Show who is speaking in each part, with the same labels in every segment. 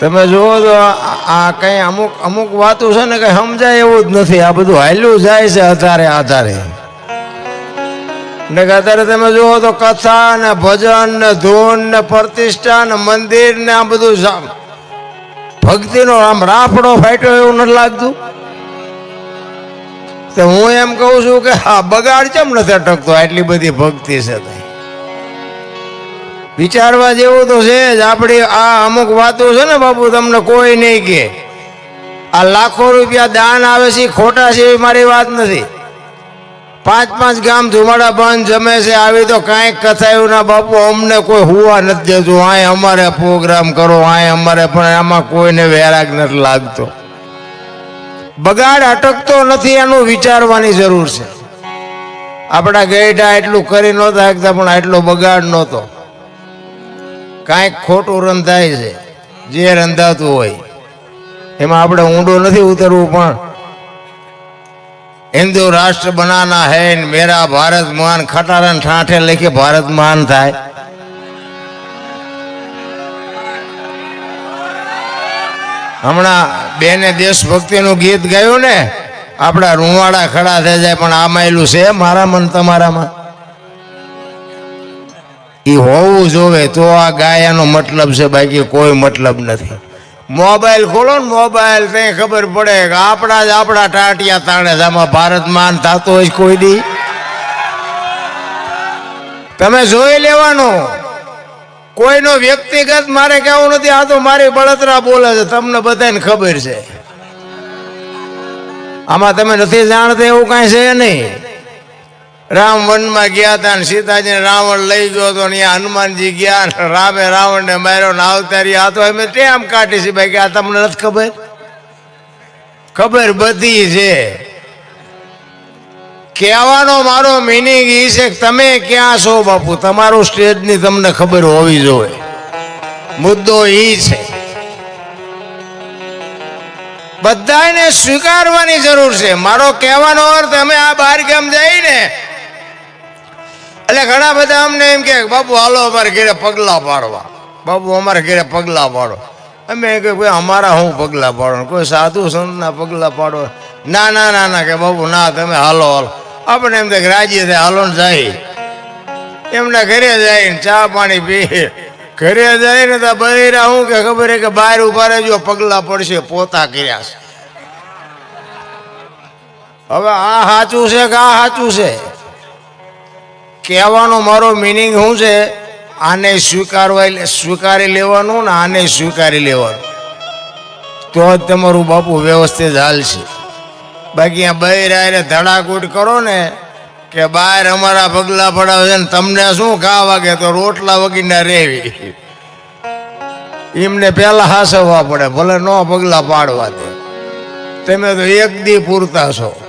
Speaker 1: તમે જુઓ તો આ- કંઈ અમુક અમુક વાતો છે ને કઈ સમજાય એવું જ નથી. આ બધું હાલ્યું જાય છે આધારે આધારે. ને અત્યારે તમે જુઓ તો કથા ને ભજન ને ધૂન ને પ્રતિષ્ઠા ને મંદિર ને આ બધું ભક્તિનો આમ રાફડો ફાટ્યો એવું નથી લાગતું? તો હું એમ કહું છું કે હા, બગાડ કેમ નથી અટકતો? આટલી બધી ભક્તિ છે તો. વિચારવા જેવું તો છે જ. આપણી આ અમુક વાતો છે ને બાપુ, તમને કોઈ નહીં કે આ લાખો રૂપિયા દાન આવે છે, ખોટા છે એવી મારી વાત નથી. પાંચ પાંચ ગામ ધુમાડા બંધ જમે છે, આવી તો કાંઈક કથા એવું ના બાપુ, અમને કોઈ હુવા નથી દેતું. આય અમારે પ્રોગ્રામ કરો, આય અમારે, પણ આમાં કોઈને વેરાગ નથી લાગતો. બગાડ અટકતો નથી, એનું વિચારવાની જરૂર છે. આપણા ગેડા એટલું કરી નહોતા એકતા પણ આટલો બગાડ નહોતો. કાંઈક ખોટું રંધાય છે, જે રંધાતું હોય. એમાં આપણે ઊંડો નથી ઉતરવું પણ. હિન્દુ રાષ્ટ્ર બનાના હે મેરા ભારત મહાન ખટારાને ઠાઠે લખી ભારત મહાન થાય. હમણાં બેને દેશભક્તિનું ગીત ગાયું ને, આપણા રૂવાડા ખડા થઈ જાય, પણ આ માયલું છે મારા મન તમારામાં. એ હોવું જોવે તો આ ગાયાનો મતલબ છે બાકી કોઈ મતલબ નથી. મોબાઈલ ખોલો ને મોબાઈલ ત્યાં ખબર પડે કે આપણા જ આપણા ટાટિયા તાણે આમાં ભારત માન થતો હોય કોઈ દી. તમે જોઈ લેવાનું. કોઈનો વ્યક્તિગત મારે કહેવું નથી, આ તો મારી બળતરા બોલે છે. તમને બધાને ખબર છે. આમાં તમે નથી જાણતા એવું કાંઈ છે નહીં. રામ વનમાં ગયા હતા ને સીતાજીને રાવણ લઈ ગયો હતો ને હનુમાનજી ગયા રામે રાવણને માર્યો ને અવતારી આ તો અમે ટેમ કાઢી છે ભાઈ કે આ તમને નથી ખબર? ખબર બધી છે. કહેવાનો મારો મિનિંગ એ છે કે તમે ક્યાં છો બાપુ? તમારું સ્ટેજની તમને ખબર હોવી જોઈએ. મુદ્દો એ છે. બધાને સ્વીકારવાની જરૂર છે. મારો કહેવાનો અર્થ, અમે આ બહાર ગામ જઈને એટલે ઘણા બધા અમને એમ કે, બાપુ, હાલો અમારે ઘરે પગલા પાડવા. બાપુ, અમારે ઘેરે પગલા પાડો. અમે કે, ભાઈ, અમારા હું પગલા પાડો? કોઈ સાધુ સંતના પગલા પાડો. ના ના ના ના. કે, બાપુ, ના, તમે હાલો હાલો. આપણે એમ કે રાજી થાય, હાલો ને જાય. એમના ઘરે જાય ને ચા પાણી પી ઘરે જાય ને તો બહેરા હું કે, ખબર કે બહાર ઊભા રહેજો, પગલા પડશે, પોતા કર્યા છે. હવે આ સાચું છે કે આ સાચું છે? કહેવાનો મારો મિનિંગ શું છે? આને સ્વીકારવા સ્વીકારી લેવાનું ને આને સ્વીકારી લેવાનું. તો જ તમારું બાપુ વ્યવસ્થિત હાલશે. બાકી આ બૈરા ધડાકૂટ કરો ને કે બહાર અમારા પગલા પડાવે છે ને તમને શું ખા વાગે તો રોટલા વગીને રેવી એમને પહેલાં હાસવવા પડે, ભલે ન પગલા પાડવા દે. તમે તો એક દી પૂરતા છો.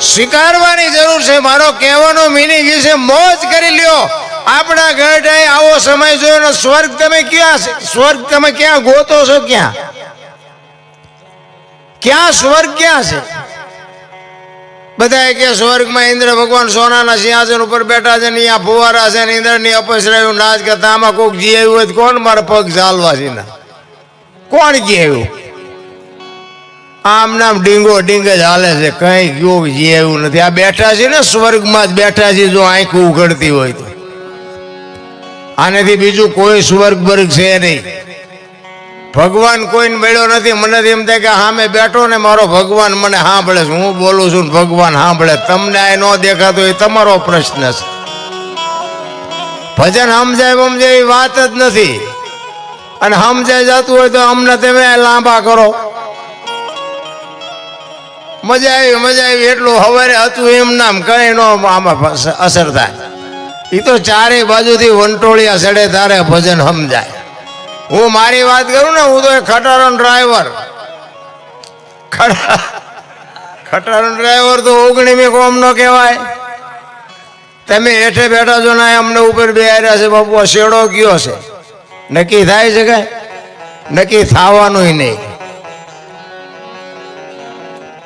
Speaker 1: સ્વીકારવાની જરૂર છે. મારો કહેવાનો મિનિંગ છે, મોજ કરી લ્યો. આપણા ગઢાએ આવો સમય જોયો સ્વર્ગ તમે ક્યાં સ્વર્ગ તમે ક્યાં ગોતો છો ક્યાં? ક્યાં સ્વર્ગ ક્યાં છે? બધા કે સ્વર્ગમાં ઇન્દ્ર ભગવાન સોનાના સિંહાસન ઉપર બેઠા છે ને અહીંયા ફુવારા છે ને ઇન્દ્રની અપસરાયું નાચ કરતા આમાં કોઈક જીવ્યું હોય કોણ મારા પગ ચાલવા છે કોણ જી આવ્યું? આમ નામ ડીંગો ડીંગ જ હાલે છે. કઈ યોગ જે એવું નથી. આ બેઠા છે ને સ્વર્ગમાં જ બેઠા છે જો આંખ ઉઘડતી હોય તો. આનેથી બીજું કોઈ સ્વર્ગ વર્ગ છે નહીં. ભગવાન કોઈને મળ્યો નથી. મને એમ થાય કે સામે બેઠો ને મારો ભગવાન મને સાંભળે છે. હું બોલું છું ને ભગવાન સાંભળે. તમને આ ન દેખાતો એ તમારો પ્રશ્ન છે. ભજન સમજાય સમજાય એ વાત જ નથી. અને સમજાય જતું હોય તો અમને તમે લાંબા કરો. મજા આવી મજા આવી. એટલું હવારે હતું એમ નામ કઈ નો આમાં અસર થાય. એ તો ચારે બાજુથી વંટોળિયા સડે તારે ભજન સમજાય. હું મારી વાત કરું ને, હું તો એ ખટારો ડ્રાઈવર. ખટારો ડ્રાઈવર તો ઓગણીમી કોમ નો કહેવાય. તમે હેઠે બેઠા છો ને અમને ઉપર બે છે, બાપુ શેડો કયો છે? નક્કી થાય છે કઈ? નક્કી થવાનું નહીં.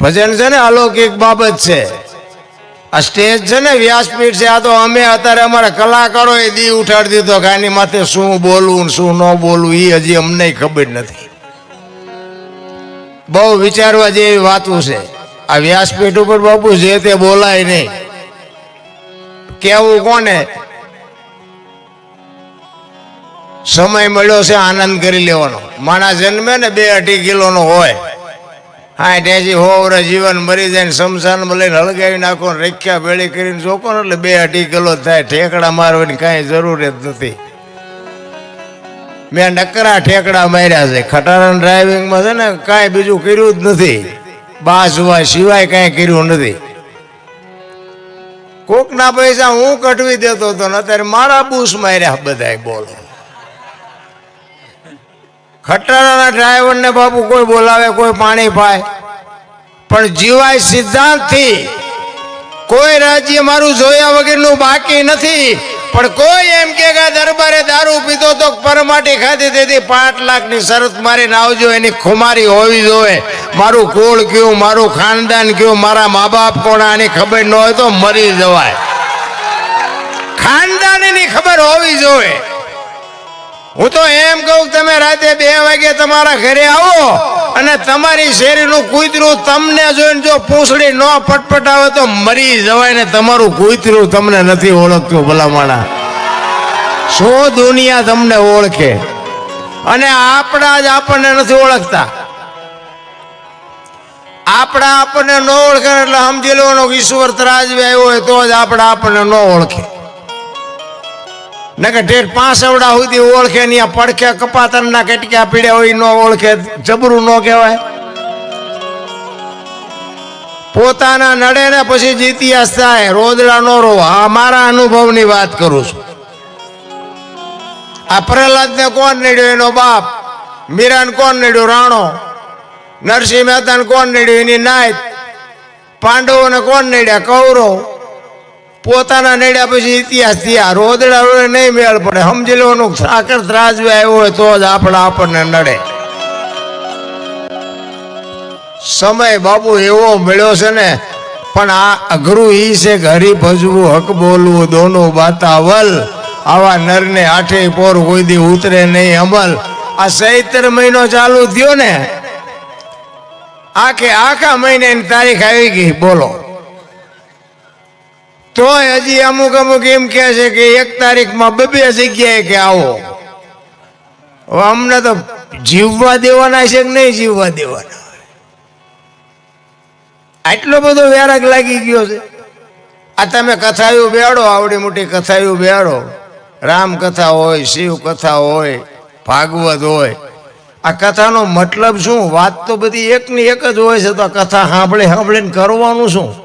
Speaker 1: ભજન છે ને અલૌકિક બાબત છે. આ સ્ટેજ છે ને વ્યાસપીઠ છે, આ તો અમે અત્યારે અમારા કલાકારો એ દી ઉઠાડી દીધો કે આની માથે શું બોલવું શું ન બોલવું એ હજી અમને ખબર નથી. બહુ વિચારવા જેવી વાતું છે. આ વ્યાસપીઠ ઉપર બાપુ જે તે બોલાય નહીં. કેવું કોને? સમય મળ્યો છે, આનંદ કરી લેવાનો. માણસ જન્મે ને બે અઢી કિલોનો હોય. હા, ત્યાંથી હોવરે જીવન મરી જાય ને શમશાનમાં લઈને હળગાવી નાખો ને રેખ્યા ભેળી કરીને જોકો ને એટલે બે અઢી કિલો થાય. ઠેકડા મારવાની કાંઈ જરૂર જ નથી. મેં નકરા ઠેકડા માર્યા છે. ખટારા ડ્રાઇવિંગમાં છે ને કાંઈ બીજું કર્યું જ નથી. બાસ સિવાય સિવાય કાંઈ કર્યું નથી. કોકના પૈસા હું કટવી દેતો હતો ને અત્યારે મારા બૂસ માર્યા બધાય બોલો. ખટારાના ડ્રાઈવરને બાપુ કોઈ બોલાવે, કોઈ પાણી પાય. પણ જીવાય સિદ્ધાંતથી કોઈ રાજ્ય મારું જોયા વગરનું બાકી નથી. પણ કોઈ એમ કે દરબારે દારૂ પીધો તો પરમાટી ખાધી તેથી પાંચ લાખની શરત મારીને આવજો, એની ખુમારી હોવી જોઈએ. મારું કુળ કયું, મારું ખાનદાન કયું, મારા મા બાપ કોણ, આની ખબર ન હોય તો મરી જવાય. ખાનદાનની ખબર હોવી જોઈએ. હું તો એમ કહું તમે રાતે બે વાગે તમારા ઘરે આવો અને તમારી શેરીનું કૂતરું તમને જોઈને જો પૂંછડી ન પટપટાવે તો મરી જવાય ને તમારું કૂતરું તમને નથી ઓળખતું ભલામણા. શું દુનિયા તમને ઓળખે અને આપણા જ આપણને નથી ઓળખતા. આપણા આપણને ન ઓળખે એટલે સમજી લેવાનો ઈશ્વર ત્રાજવે આવ્યો હોય તો જ આપણા આપણને ન ઓળખે. નકે ઠેઠ પાંસવડા સુધી ઓળખે ને પડખે કપાતરના કેટક્યા પીડ્યા હોય ન ઓળખે. જબરું ન કહેવાય. પોતાના નડે ને પછી જીતિયાસ થાય રોદડા નો રો આ મારા અનુભવની વાત કરું છું. આ પ્રહલાદને કોણ નડ્યો? એનો બાપ. મીરાને કોણ નડ્યો? રાણો. નરસિંહ મહેતાને કોણ નડ્યો? એની નાયત. પાંડવોને કોણ નડ્યા? કૌરવ. પોતાના નડ્યા પછી ઇતિહાસ થયા રોદડા નહીં મેળ પડે. સમજી લેવાનું સાકર ત્રાજવે આવ્યો હોય તો જ આપણા આપણને નડે. સમય બાબુ એવો મળ્યો છે ને, પણ આ અઘરું ઈ છે કે હરી ભજવું હક બોલવું, દોનું બાતાવલ, આવા નરને આઠે પોર કોઈ દી ઉતરે નહીં અમલ. આ સૈતર મહિનો ચાલુ થયો ને, આખે આખા મહિને તારીખ આવી ગઈ, બોલો. તોય હજી અમુક અમુક એમ કહે છે કે એક તારીખમાં બે જગ્યાએ કે આવો. અમને તો જીવવા દેવાના છે કે નહીં જીવવા દેવાના? આટલો બધો વ્યારક લાગી ગયો છે. આ તમે કથાયું બેડો, આવડી મોટી કથાયું બેડો. રામ કથા હોય શિવ કથા હોય, ભાગવત હોય. આ કથાનો મતલબ શું? વાત તો બધી એકની એક જ હોય છે, તો આ કથા સાંભળે, સાંભળીને કરવાનું શું?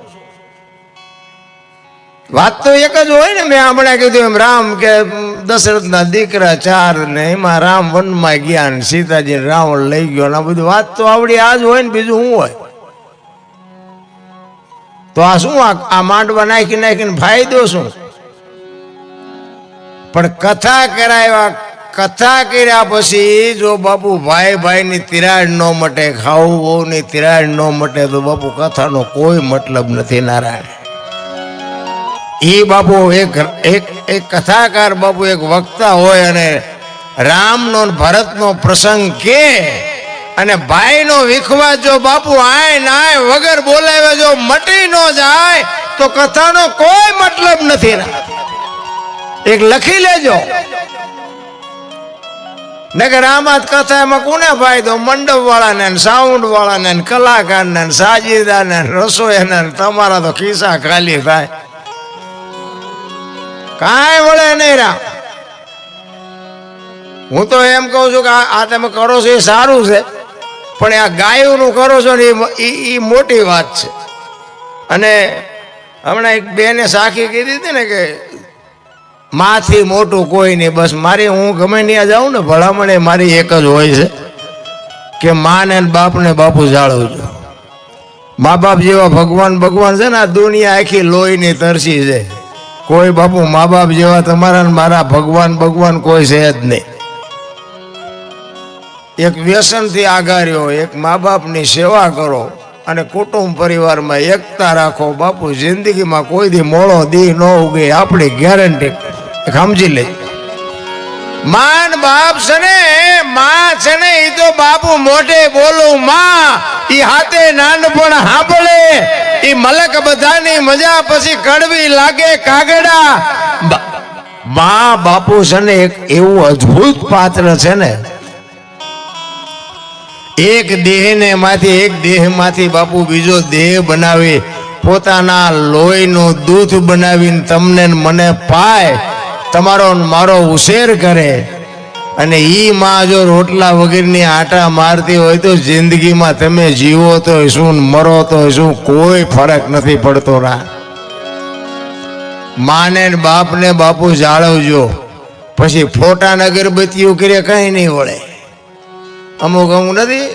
Speaker 1: વાત તો એક જ હોય ને, મેં હમણાં કીધું એમ, રામ કે દશરથના દીકરા ચાર ને એમાં રામ વનમાં ગયા ને સીતાજી રાવણ લઈ ગયો ને આ બધું વાત તો આવડી આ જ હોય ને, બીજું શું હોય? તો આ શું આ માંડવા નાખી નાખીને ફાયદો શું? પણ કથા કરાવ્યા, કથા કર્યા પછી જો બાપુ ભાઈ ભાઈની તિરાડ ન મટે, ખાવું બહુની તિરાડ ન મટે, તો બાપુ કથાનો કોઈ મતલબ નથી નારાયણ. એ બાપુ એક એક એક કથાકાર બાપુ એક વક્તા હોય અને રામનો ભરતનો પ્રસંગ કે અને ભાઈનો વિખવા જો બાપુ આય નાય વગર બોલાવે જો મટી ન જાય, તો કથાનો કોઈ મતલબ નથી ના એક લખી લેજો. નગર આમાં જ કથા એમાં કોને ફાયદો? મંડપ વાળાને ને સાઉન્ડ વાળાને ને કલાકારને સાજીદાને ને રસોઈને ને તમારા તો ખિસ્સા ખાલી થાય. કાંઈ વળે નહીં રા. હું તો એમ કહું છું કે આ તમે કરો છો એ સારું છે, પણ આ ગાયનું કરો છો ને એ એ મોટી વાત છે. અને હમણાં એક બેને સાખી કીધી હતી ને કે માથી મોટું કોઈ નહીં, બસ મારી હું ગમે ત્યાં જાઉં ને ભલામણ એ મારી એક જ હોય છે, કે માને બાપને બાપુ જાળવજો. મા બાપ જેવા ભગવાન ભગવાન છે ને, આ દુનિયા આખી લોહીની તરસી છે. કોઈ બાપુ મા બાપ જેવા તમારા મારા ભગવાન ભગવાન કોઈ છે જ નહીં. એક વ્યસનથી આગાર્યો એક મા બાપની સેવા કરો અને કુટુંબ પરિવારમાં એકતા રાખો. બાપુ, જિંદગીમાં કોઈ દી મોળો દી ન ઉગે, આપણી ગેરંટી સમજી લે. માન બાપ છે ને, માં છે ને એ તો બાપુ મોઢે બોલું, માં. ઈ હાથે નાનપણ હાંભળે. ઈ મલક બધાની મજા, પછી કડવી લાગે કાગડા. મા બાપુ છે ને એક એવું અદ્ભુત પાત્ર છે ને. એક દેહને માંથી એક દેહમાંથી બાપુ બીજો દેહ બનાવી પોતાના લોહીનું દૂધ બનાવીને તમને મને પાય. તમારો મારો ઉછેર કરે. અને ઈ માં જો રોટલા વગેરેની આટા મારતી હોય તો જિંદગીમાં તમે જીવો તો શું મરો તો શું? કોઈ ફરક નથી પડતો રા. માને બાપને બાપુ જાળવજો. પછી ફોટાને અગરબત્તીઓ કરે કઈ નહીં વળે. અમુક અમુક નથી,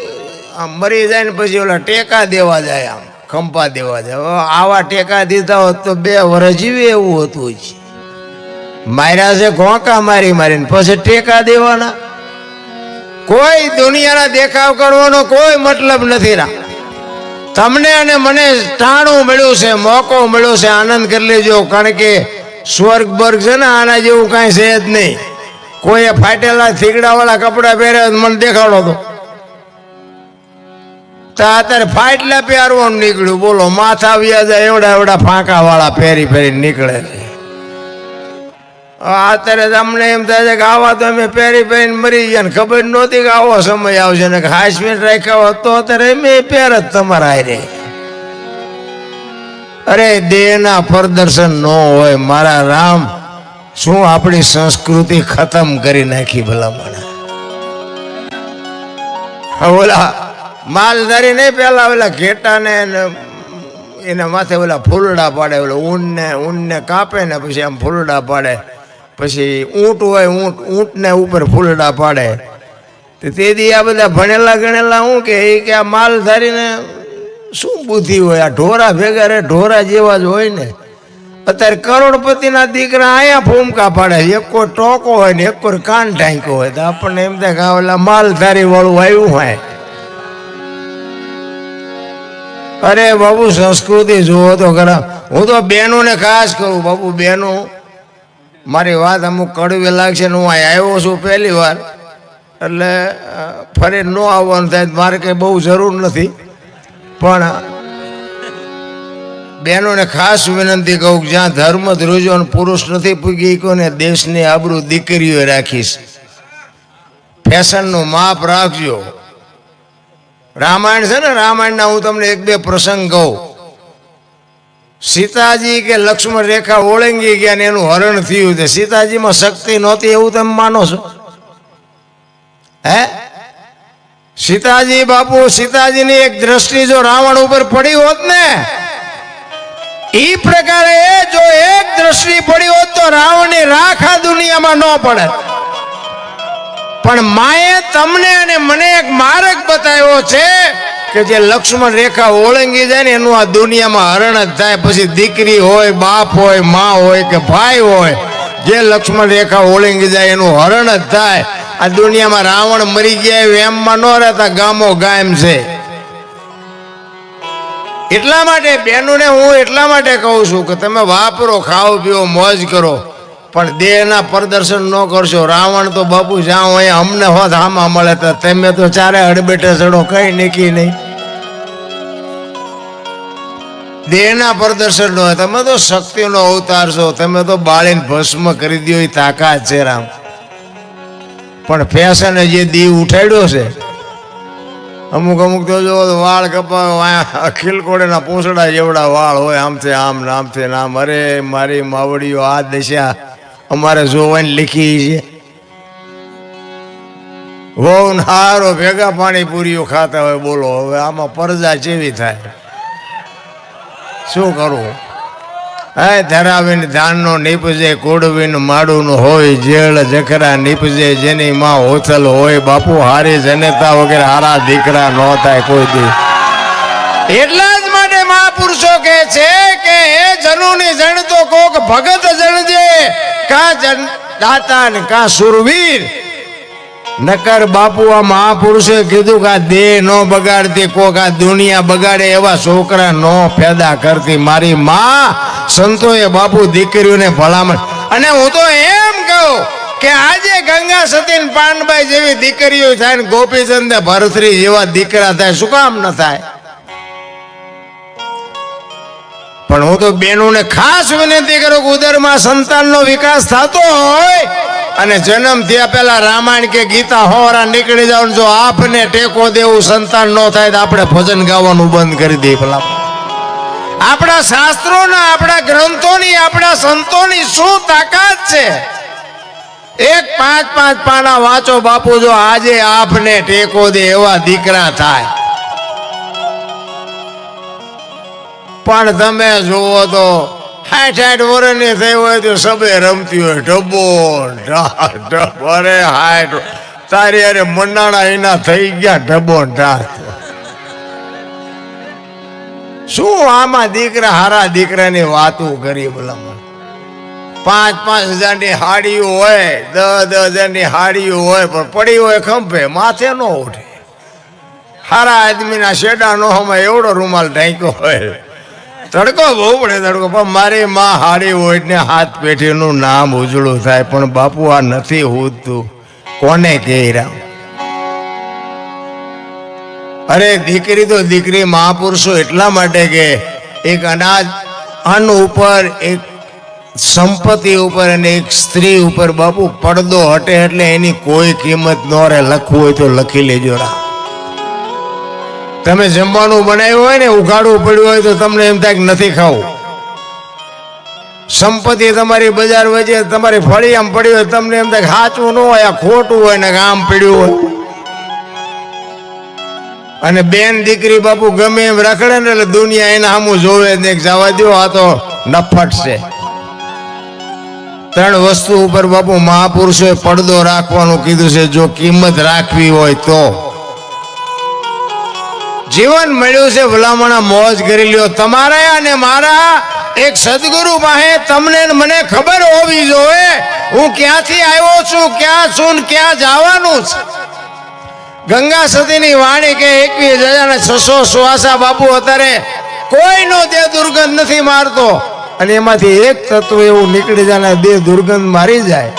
Speaker 1: આમ મરી જાય ને પછી ઓલા ટેકા દેવા જાય આમ, ખંપા દેવા જાય. આવા ટેકા દીધા હોત તો બે વર્ષ જીવે એવું હતું જ. માર્યા છે ઘોંકા મારી મારીને. પછી ટેકા દેવાના. કોઈ દુનિયાના દેખાવ કરવાનો કોઈ મતલબ નથી રા. તમને અને મને ટાણું મળ્યું છે, મોકો મળ્યો છે, આનંદ કરી લેજો, કારણ કે સ્વર્ગ બર્ગ છે ને, આના જેવું કાંઈ છે જ નહીં. કોઈએ ફાટેલા થીગડાવાળા કપડાં પહેર્યા મને દેખાડો તો. અત્યારે ફાટલા પહેરવાનું નીકળ્યું. બોલો, માથા વ્યાજા એવડા એવડા ફાંકાવાળા પહેરી પહેરી નીકળે છે. અત્યારે તો અમને એમ થાય છે કે આવા તો અમે પહેરી પહેરીને મરી ગયા ને ખબર નહોતી કે આવો સમય આવશે ને હાઈસ્પીડ રાખ્યા હોત તો અત્યારે એમ પહેર જ તમારા હારે. અરે, દેહના પ્રદર્શન ન હોય, મારા રામ, શું આપણી સંસ્કૃતિ ખતમ કરી નાખી ભલામણ? ઓલા માલધારી નહીં પેલા ઓલા ઘેટાને એના માથે ઓલા ફૂલડા પાડે, ઓલા ઊનને ઊનને કાપે ને પછી આમ ફૂલડા પાડે. પછી ઊંટ હોય, ઊંટ, ઊંટને ઉપર ફૂલડા પાડે. તો તેથી આ બધા ભણેલા ગણેલા હું કે એ કે આ માલધારીને શું બુદ્ધિ હોય? આ ઢોરા ભેગા રે, ઢોરા જેવા જ હોય ને. અત્યારે કરોડપતિના દીકરા અહીંયા ફૂમકા પાડે. એક કોઈ ટોકો હોય ને એક કોઈ કાન ઢાંકો હોય. તો આપણને એમ થાય કે ઓલા માલધારી વાળું આવ્યું હોય. અરે બાબુ, સંસ્કૃતિ જુઓ તો ખરા. હું તો બહેનોને ખાસ કહું, બાબુ બહેનો મારી વાત અમુક કડવી લાગશે ને હું આવ્યો છું પહેલી વાર. એટલે ફરી ન આવવાનું થાય, મારે કંઈ બહુ જરૂર નથી. પણ બહેનોને ખાસ વિનંતી કહું કે જ્યાં ધર્મ ધ્રુજો પુરુષ નથી પૂગી કોને દેશની આબરૂ દીકરીઓએ રાખીશ. ફેશનનું માપ રાખજો. રામાયણ છે ને, રામાયણના હું તમને એક બે પ્રસંગ કહું. સીતાજી કે લક્ષ્મણ રેખા ઓળંગી ગયા ને એનું હરણ થયું છે. સીતાજીમાં શક્તિ નહોતી એવું તમે માનો છો? હે? સીતાજી બાપુ, સીતાજીની એક દ્રષ્ટિ જો રાવણ ઉપર પડી હોત ને, ઈ પ્રકારે જો એક દ્રષ્ટિ પડી હોત તો રાવણની રાખ આ દુનિયામાં ન પડે. પણ માએ તમને અને મને એક માર્ગ બતાવ્યો છે. કે જે લક્ષ્મણ રેખા ઓળંગી જાય ને એનું આ દુનિયામાં હરણ જ થાય. પછી દીકરી હોય, બાપ હોય, મા હોય કે ભાઈ હોય, જે લક્ષ્મણ રેખા ઓળંગી જાય એનું હરણ જ થાય. આ દુનિયામાં રાવણ મરી ગયા એમમાં ન રહેતા, ગામો ગામ છે. એટલા માટે બહેનોને હું એટલા માટે કહું છું કે તમે વાપરો, ખાઓ, પીઓ, મોજ કરો. પણ દેહના પ્રદર્શન ન કરશો. રાવણ તો બાપુ જ્યાં હોય, અમને હોત, આમાં મળે તો. તમે તો ચારે અડબેટે ચડો, કઈ નીકી નહીં. દેહના પ્રદર્શન નો તમે તો શક્તિનો અવતાર છો. તમે તો બાળીને ભસ્મ કરી દો એ તાકાત છે રામ. પણ ફેશને જે દીવ ઉઠાડ્યો છે, અમુક અમુક તો જો વાળ કપાવ ખીલકોડેના પૂંછડા જેવડા વાળ હોય. આમથી આમ નામથી નામ અરે મારી માવડીઓ આ દશા અમારે જોવાની લીખી છે. વહુ હારો ભેગા પાણી પૂરીઓ ખાતા હોય, બોલો, હવે આમાં પરજા જેવી થાય. શું કરવું હે, ધરાવીને ધાનનો નીપજે કોડવીને માડું હોય, જેળ જખરા નીપજે, જેની માં હોથલ હોય, બાપુ હારી જનેતા વગેરે, હારા દીકરા ન થાય કોઈ દી. એટલા જ માટે મહાપુરુષો કહે છે કે, હે, જનુની જણતો કોક ભગત જણજે કા જન દાતા કા સુરવીર? નકર બાપુ આ મહાપુરુષે કીધું કે આ દેહ ન બગાડતી, કોક આ દુનિયા બગાડે એવા છોકરા ન પેદા કરતી. મારી માં સંતોએ બાપુ દીકરીઓને ભલામણ. અને હું તો એમ કહું કે આજે ગંગા સતી પાનબાઈ જેવી દીકરીઓ થાય ને ગોપીચંદ ભરતરી જેવા દીકરા થાય, શું કામ ન થાય? પણ હું તો બેનોને ખાસ વિનંતી કરું કે ઉદરમાં સંતાનનો વિકાસ થતો હોય અને જન્મ થયા પહેલા રામાયણ કે ગીતા હોરા નીકળી જાવ જો આપને ટેકો દેવું, સંતાન ન થાય તો આપણે ભજન ગાવાનું બંધ કરી દઈએ પેલા આપણા શાસ્ત્રોના, આપણા ગ્રંથોની, આપણા સંતોની શું તાકાત છે? એક પાંચ પાંચ પાના વાંચો બાપુ, જો આજે આપને ટેકો દે એવા દીકરા થાય. પણ તમે જુઓ તો સાઠ આઠ વર્ષની થઈ હોય તો સબે રમતી હોય. ઢબો. અરે હાઠ તારી અરે મંડાણા એના થઈ ગયા, ઢબો, ઢા. શું આમાં દીકરા, હારા દીકરાની વાતો કરી ભલામણ? પાંચ પાંચ હજારની હાડીઓ હોય, દસ દસ હજારની હાડીઓ હોય, પણ પડી હોય ખંભે, માથે ન ઉઠે. હારા આદમીના શેડા નો એવડો રૂમાલ ઢાંક્યો હોય. તડકો બહુ પડે તડકો. પણ મારી માં હારી હોય ને હાથ પેઢીનું નામ ઉજળું થાય. પણ બાપુ, આ નથી હોતું. કોને કહે અરે, દીકરી તો દીકરી મહાપુરુષો એટલા માટે કે એક અનાજ અન્ન ઉપર, એક સંપત્તિ ઉપર અને એક સ્ત્રી ઉપર બાપુ પડદો હટે એટલે એની કોઈ કિંમત ન રહે. લખવું હોય તો લખી લેજો રામ તમે જમવાનું બનાવ્યું હોય ને ઉઘાડવું પડ્યું હોય તો તમને એમ થાય કે નથી ખાવું. સંપત્તિ તમારી બજાર વચ્ચે તમારી ફળી આમ પડી હોય તમને એમ થાય સાચું ન હોય, આ ખોટું હોય ને આમ પડ્યું હોય. અને બેન દીકરી બાપુ ગમે એમ રખડે ને એટલે દુનિયા એના સામું જોવે ને જવા દો આ તો નફટ છે. ત્રણ વસ્તુ ઉપર બાપુ મહાપુરુષોએ પડદો રાખવાનું કીધું છે, જો કિંમત રાખવી હોય તો. જીવન મળ્યું છે, ભલામણા મોજ કરી લ્યો. તમારા અને મારા એક સદગુરુ પાસે તમને મને ખબર હોવી જોઈએ. હું ક્યાંથી આવ્યો છું, ક્યાં છું ક્યાં જવાનું છે? ગંગા સતીની વાણી કે એકવીસ હજાર ને છસો સુવાસા બાપુ અત્યારે કોઈનો દેહ દુર્ગંધ નથી મારતો. અને એમાંથી એક તત્વ એવું નીકળી જાય દેહ દુર્ગંધ મારી જાય.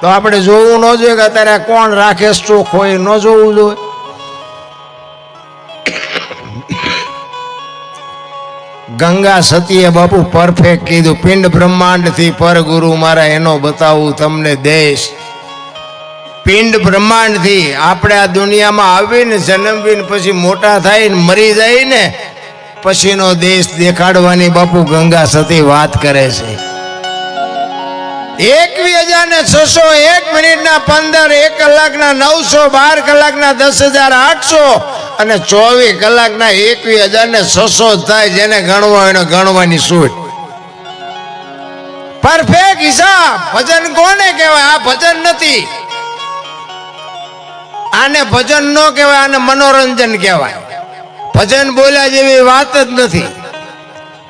Speaker 1: તો આપણે જોવું ન જોઈએ કે અત્યારે કોણ રાખે સ્ટ્રોક હોય, ન જોવું જોઈએ. ગંગા સતીએ બાપુ પરફેક્ટ કીધું, પિંડ બ્રહ્માંડથી પર ગુરુ મારા એનો બતાવું તમને દેશ. પિંડ બ્રહ્માંડથી આપણે આ દુનિયામાં આવીને જન્મવીને પછી મોટા થાય ને મરી જાય ને પછીનો દેશ દેખાડવાની બાપુ ગંગા સતી વાત કરે છે. એકવીસ હજાર ને છસો એક મિનિટના પંદર, એક કલાકના નવસો, બાર કલાકના દસ હજાર આઠસો અને ચોવીસ કલાકના એકવીસ હજાર ને છસો થાય જેને ગણવા એને ગણવાની છૂટ. પરફેક્ટ હિસાબ. ભજન કોને કહેવાય? આ ભજન નથી. આને ભજન ન કહેવાય, આને મનોરંજન કહેવાય. ભજન બોલ્યા જેવી વાત જ નથી.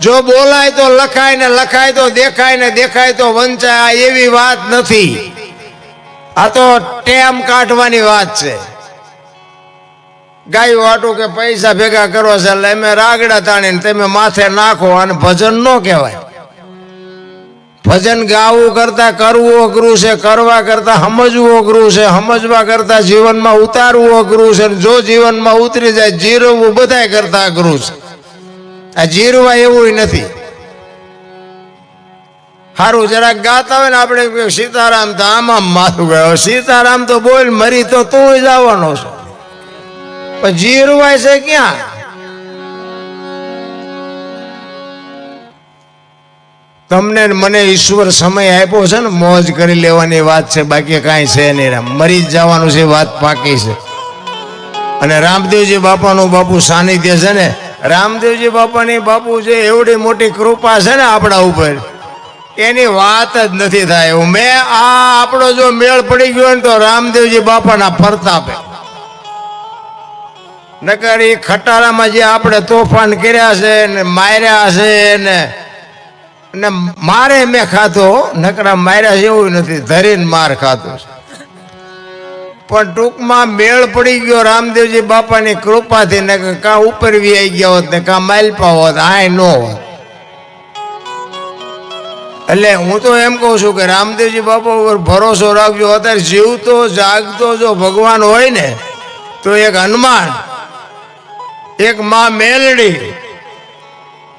Speaker 1: જો બોલાય તો લખાય ને લખાય તો દેખાય ને દેખાય તો વંચાય એવી વાત નથી. આ તો ટેમ કાઢવાની વાત છે. ગાયું વાટું કે પૈસા ભેગા કરો છે એટલે અમે રાગડા તાણીને તમે માથે નાખો અને ભજન ન કહેવાય. ભજન ગાવું કરતા કરવું અઘરું છે, કરવા કરતા સમજવું અઘરું છે, સમજવા કરતા જીવનમાં ઉતારવું અઘરું છે જો જીવનમાં ઉતરી જાય, જીરવવું બધાય કરતા અઘરું છે. આ જીરુમાં એવું નથી. સારું જરાક ગાતા હોય ને આપણે સીતારામ તો આમાં માથું ગયો. સીતારામ તો બોલ, મરી તો તું જવાનો છો. પણ જીરુવાય છે ક્યાં? તમને મને ઈશ્વર સમય આપ્યો છે ને, મોજ કરી લેવાની વાત છે, બાકી કાંઈ છે નહીં રામ. મરી જવાનું છે વાત પાકી છે. અને રામદેવજી બાપાનું બાપુ સાનિધ્ય છે ને રામદેવજી બાપાની બાપુ છે, એવડી મોટી કૃપા છે ને આપણા ઉપર. એની વાત જ નથી થાય. એવું મેં આ આપણો જો મેળ પડી ગયો ને તો રામદેવજી બાપાના પ્રતાપે. નકર એ ખટારામાં જે આપણે તોફાન કર્યા છે ને માર્યા છે ને ને મારે મેં ખાતો નકરા માર્યા એવું નથી. ધરીને માર ખાતો છે. પણ ટૂંકમાં મેળ પડી ગયો રામદેવજી બાપાની કૃપાથી ને કે ઉપર આવી ગયા હોત ને કાં માલપા હોત, આય નો હોત. એટલે હું તો એમ કહું છું કે રામદેવજી બાપા ઉપર ભરોસો રાખજો, અત્યારે જીવતો, જાગતો જો ભગવાન હોય ને, તો એક હનુમાન, એક મા મેલડી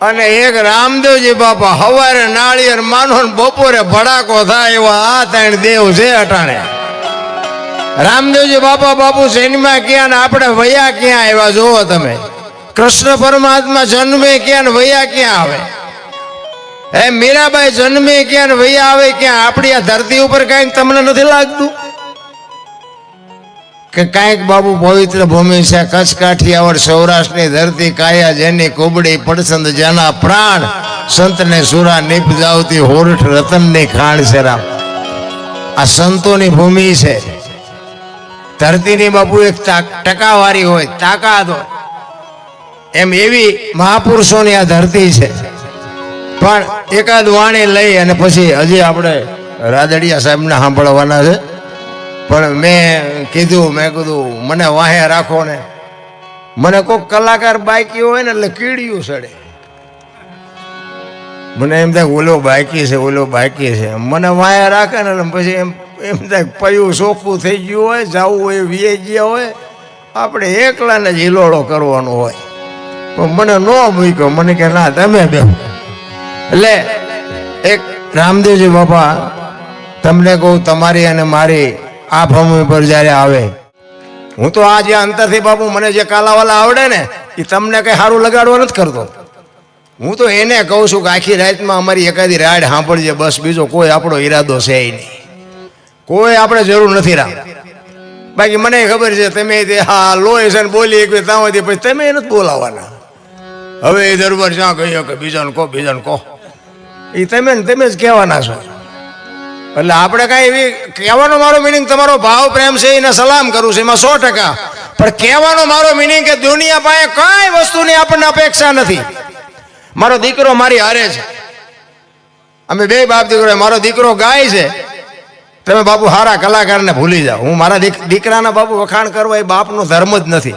Speaker 1: અને એક રામદેવજી બાપા હવારે નાળિયેર માનો બપોરે ભડાકો થાય એવા આ ત્રણ દેવ છે અટાણે. રામદેવજી બાપા બાપુ સિનેમા ક્યાં આપણે વયા ક્યાં આવ્યા? જુઓ તમે. કૃષ્ણ પરમાત્મા જન્મે ક્યાં વયા ક્યાં આવે? હે મીરાબાઈ જન્મે ક્યાં વયા આવે ક્યાં? આપણી આ ધરતી ઉપર કાંઈક તમને નથી લાગતું? કે કાંઈક બાબુ પવિત્ર ભૂમિ છે કચ્છ કાઠિયાવાડ સૌરાષ્ટ્રની ધરતી, કાયા જેની કોબડી, પડસંદ જેના પ્રાણ, સંતને સુરા નિપજાવતી હોરઠ રતનની ખાણ છે રામ. આ સંતોની ભૂમિ છે. ધરતીની બાપુ એક ટકાવારી હોય, તાકાત હોય. એમ એવી મહાપુરુષોની આ ધરતી છે. પણ એકાદ વાણી લઈ અને પછી હજી આપણે રાદડિયા સાહેબને સાંભળવાના છે. પણ મેં કીધું મેં કીધું, મને વાહે રાખો ને. મને કોઈક કલાકાર બાકી હોય ને એટલે કીડિયું સડે. મને એમ થાય, ઓલો બાકી છે, ઓલો બાકી છે. મને વાયા રાખે ને એટલે પછી એમ એમ થાય પયું સોપું થઈ ગયું હોય, જવું હોય વીએ ગયા હોય, આપણે એકલાને જ હિલોળો કરવાનો હોય. પણ મને ન મૂક્યો, મને કે ના, તમે બે. એટલે એક રામદેવજી બાપા, તમને કહું, તમારી અને મારી આ ભૂમિ પર જ્યારે આવે, હું તો આ જે અંતરથી બાપુ મને જે કાલાવાલા આવડે ને, એ તમને કંઈ સારું લગાડવા નથી કરતો. હું તો એને કહું છું કે આખી રાતમાં અમારી એકાદી રાડ સાંભળજે, બસ બીજો કોઈ આપણો ઈરાદો છે નહીં. કોઈ આપણે જરૂર નથી રામ. બાકી મને ખબર છે, તમે તે હા લોહી છે ને બોલી એક તાવથી પછી તમે એ નથી બોલાવાના હવે એ દરબાર જ્યાં કહીએ કે બીજાને કહો બીજાને કહો. એ તમે ને તમે જ કહેવાના છો. એટલે આપણે કાંઈ એવી, કહેવાનો મારો મિનિંગ તમારો ભાવ, પ્રેમ છે, એને સલામ કરું છું, એમાં સો ટકા. પણ કહેવાનો મારો મિનિંગ કે દુનિયા પાસે કાંઈ વસ્તુની આપણને અપેક્ષા નથી. મારો દીકરો મારી હારે છે. અમે બે બાપ દીકરો, મારો દીકરો ગાય છે. તમે બાપુ હારા કલાકારને ભૂલી જાઓ. હું મારા દીક- દીકરાના બાપુ વખાણ કરવા એ બાપનો ધર્મ જ નથી.